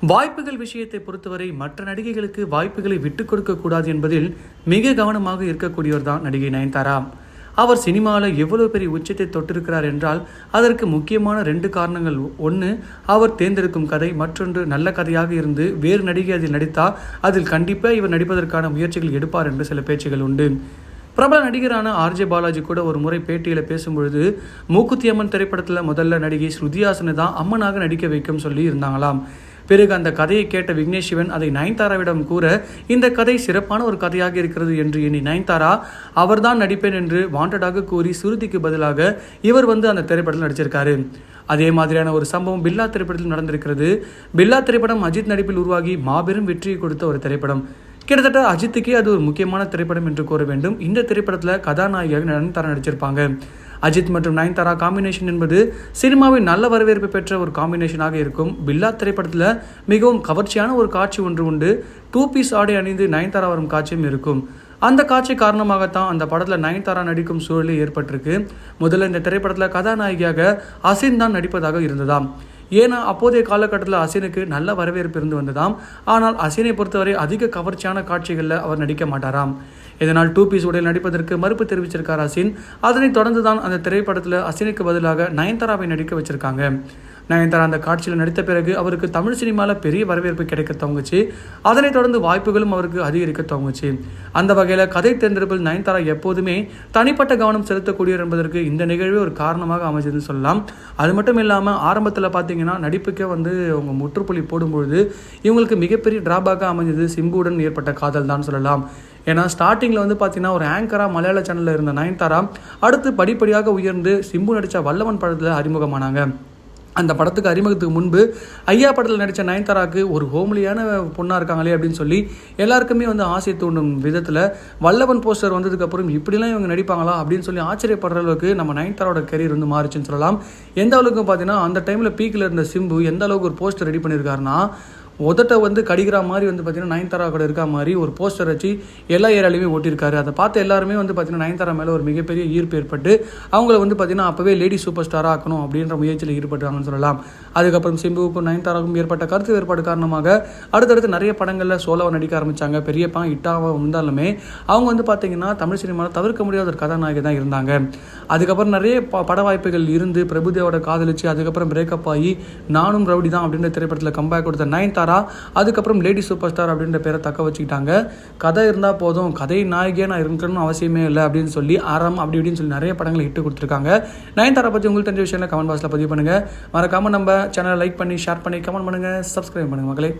வாய்ப்புகள் விஷயத்தை பொறுத்தவரை மற்ற நடிகைகளுக்கு வாய்ப்புகளை விட்டுக் கொடுக்க கூடாது என்பதில் மிக கவனமாக இருக்கக்கூடியவர் தான் நடிகை நயன்தாரா. அவர் சினிமாவில் எவ்வளவு பெரிய உச்சத்தை தொட்டிருக்கிறார் என்றால் அதற்கு முக்கியமான ரெண்டு காரணங்கள். ஒன்று அவர் தேர்ந்தெடுக்கும் கதை மற்றொன்று நல்ல கதையாக இருந்து வேறு நடிகை அதில் நடித்தால் அதில் கண்டிப்பாக இவர் நடிப்பதற்கான முயற்சிகள் எடுப்பார் என்று சில பேச்சுகள் உண்டு. பிரபல நடிகரான ஆர்ஜே பாலாஜி கூட ஒரு முறை பேட்டியில் பேசும்பொழுது மூக்குத்தி அம்மன் திரைப்படத்தில் முதல்ல நடிகை ஸ்ருதிஹாசனை தான் அம்மனாக நடிக்க வைக்கும் சொல்லி இருந்தாங்களாம். பிறகு அந்த கதையை கேட்ட விக்னேஷ் சிவன் அதை நயன்தாராவிடம் கூற இந்த கதை சிறப்பான ஒரு கதையாக இருக்கிறது என்று எண்ணி நயன்தாரா அவர்தான் நடிப்பேன் என்று வாண்டடாக கூறி சுருதிக்கு பதிலாக இவர் வந்து அந்த திரைப்படத்தில் நடிச்சிருக்காரு. அதே மாதிரியான ஒரு சம்பவம் பில்லா திரைப்படத்தில் நடந்திருக்கிறது. பில்லா திரைப்படம் அஜித் நடிப்பில் உருவாகி மாபெரும் வெற்றியை கொடுத்த ஒரு திரைப்படம். கிட்டத்தட்ட அஜித்துக்கே அது ஒரு முக்கியமான திரைப்படம் என்று கூற வேண்டும். இந்த திரைப்படத்தில் கதாநாயகியாக நயன்தாரா நடிச்சிருப்பாங்க. அஜித் மற்றும் நயன்தாரா காம்பினேஷன் என்பது சினிமாவில் நல்ல வரவேற்பு பெற்ற ஒரு காம்பினேஷனாக இருக்கும். பில்லா திரைப்படத்தில் மிகவும் கவர்ச்சியான ஒரு காட்சி ஒன்று உண்டு. டூ பீஸ் ஆடை அணிந்து நயன்தாரா வரும் காட்சியும் இருக்கும். அந்த காட்சி காரணமாகத்தான் அந்த படத்தில் நயன்தாரா நடிக்கும் சூழலே ஏற்பட்டிருக்கு. முதல்ல இந்த திரைப்படத்தில் கதாநாயகியாக அசின் தான் நடிப்பதாக இருந்ததாம். ஏன்னா அப்போதைய காலகட்டத்தில் அசினுக்கு நல்ல வரவேற்பு இருந்து வந்ததாம். ஆனால் அசினை பொறுத்தவரை அதிக கவர்ச்சியான காட்சிகளில் அவர் நடிக்க மாட்டாராம். இதனால் டூ பீஸ் உடையில் நடிப்பதற்கு மறுப்பு தெரிவிச்சிருக்கார் அசின். அதனைத் தொடர்ந்து தான் அந்த திரைப்படத்தில் அசினுக்கு பதிலாக நயன்தாராவை நடிக்க வச்சிருக்காங்க. நயன்தாரா அந்த காட்சியில் நடித்த பிறகு அவருக்கு தமிழ் சினிமாவில் பெரிய வரவேற்பு கிடைக்க துவங்குச்சு. அதனைத் தொடர்ந்து வாய்ப்புகளும் அவருக்கு அதிகரிக்க துவங்குச்சு. அந்த வகையில் கதை தேர்ந்தெடுப்பில் நயன்தாரா எப்போதுமே தனிப்பட்ட கவனம் செலுத்தக்கூடியவர் என்பதற்கு இந்த நிகழ்வே ஒரு காரணமாக அமைஞ்சதுன்னு சொல்லலாம். அது மட்டும் இல்லாமல் ஆரம்பத்தில் பார்த்தீங்கன்னா நடிப்புக்கே வந்து அவங்க முற்றுப்புள்ளி போடும்பொழுது இவங்களுக்கு மிகப்பெரிய டிராபேக்காக அமைஞ்சது சிம்புவுடன் ஏற்பட்ட காதல் தான் சொல்லலாம். ஏன்னா ஸ்டார்டிங்கில் வந்து பார்த்தீங்கன்னா ஒரு ஆங்கராக மலையாள சேனலில் இருந்த நயன்தாரா அடுத்து படிப்படியாக உயர்ந்து சிம்பு நடித்த வல்லவன் படத்தில் அறிமுகமானாங்க. அந்த படத்துக்கு அறிமுகத்துக்கு முன்பு ஐயா படத்தில் நடித்த நயன்தாராக்கு ஒரு ஹோம்லியான பொண்ணாக இருக்காங்களே அப்படின்னு சொல்லி எல்லாருக்குமே வந்து ஆசை தூண்டும் விதத்தில் வல்லவன் போஸ்டர் வந்ததுக்கப்புறம் இப்படிலாம் இவங்க நடிப்பாங்களா அப்படின்னு சொல்லி ஆச்சரியப்படுற அளவுக்கு நம்ம நயன்தாராவோட கெரியர் வந்து மாறிச்சுன்னு சொல்லலாம். எந்த அளவுக்கு பார்த்தீங்கன்னா அந்த டைமில் பீக்கில் இருந்த சிம்பு எந்த அளவுக்கு ஒரு போஸ்டர் ரெடி பண்ணியிருக்காருன்னா உதட்ட வந்து கடிக்கிற மாதிரி வந்து பார்த்தீங்கன்னா நயன்தாரா கூட இருக்கா மாதிரி ஒரு போஸ்டர் வச்சு எல்லா ஏரியாலையுமே ஓட்டியிருக்காரு அதை பார்த்து எல்லாருமே வந்து பார்த்தீங்கன்னா நயன்தாரா மேலே ஒரு மிகப்பெரிய ஈர்ப்பு ஏற்பட்டு அவங்கள வந்து பார்த்தீங்கன்னா அப்போவே லேடி சூப்பர் ஸ்டாராக ஆக்கணும் அப்படின்ற முயற்சியில் ஈடுபட்டாங்கன்னு சொல்லலாம். அதுக்கப்புறம் சிம்புவுக்கும் நயன்தாராவுக்கும் ஏற்பட்ட கருத்து வேறுபாடு காரணமாக அடுத்தடுத்து நிறைய படங்களில் சோலோவை நடிக்க ஆரம்பித்தாங்க பெரியப்பா இட்டாவாக இருந்தாலுமே அவங்க வந்து பார்த்தீங்கன்னா தமிழ் சினிமாவில் தவிர்க்க முடியாத ஒரு கதாநாயகி தான் இருந்தாங்க. அதுக்கப்புறம் நிறைய ப பட வாய்ப்புகள் இருந்து பிரபுதேவோட காதலிச்சு அதுக்கப்புறம் பிரேக்கப் ஆகி நானும் ரவுடி தான் அப்படின்ற திரைப்படத்தில் கம்பேக் கொடுத்த நயன்தாரா அதுக்கப்புறம் லேடி சூப்பர் ஸ்டார் அப்படின்ற பேரை தக்க வச்சுக்கிட்டாங்க. கதை இருந்தால் போதும் கதை நாயகியாக நான் இருக்கணும்னு அவசியமே இல்லை அப்படின்னு சொல்லி ஆரம் அப்படி இப்படின்னு சொல்லி நிறைய படங்களை இட்டு கொடுத்துருக்காங்க. நயன்தாரா பற்றி உங்களுக்கு தெரிஞ்ச விஷயம் கமெண்ட் பாக்ஸில் பதிவு பண்ணுங்கள் மறக்காமல் நம்ம சேனலை லைக் பண்ணி ஷேர் பண்ணி கமெண்ட் பண்ணுங்கள் சப்ஸ்கிரைப் பண்ணுங்கள் மக்களே.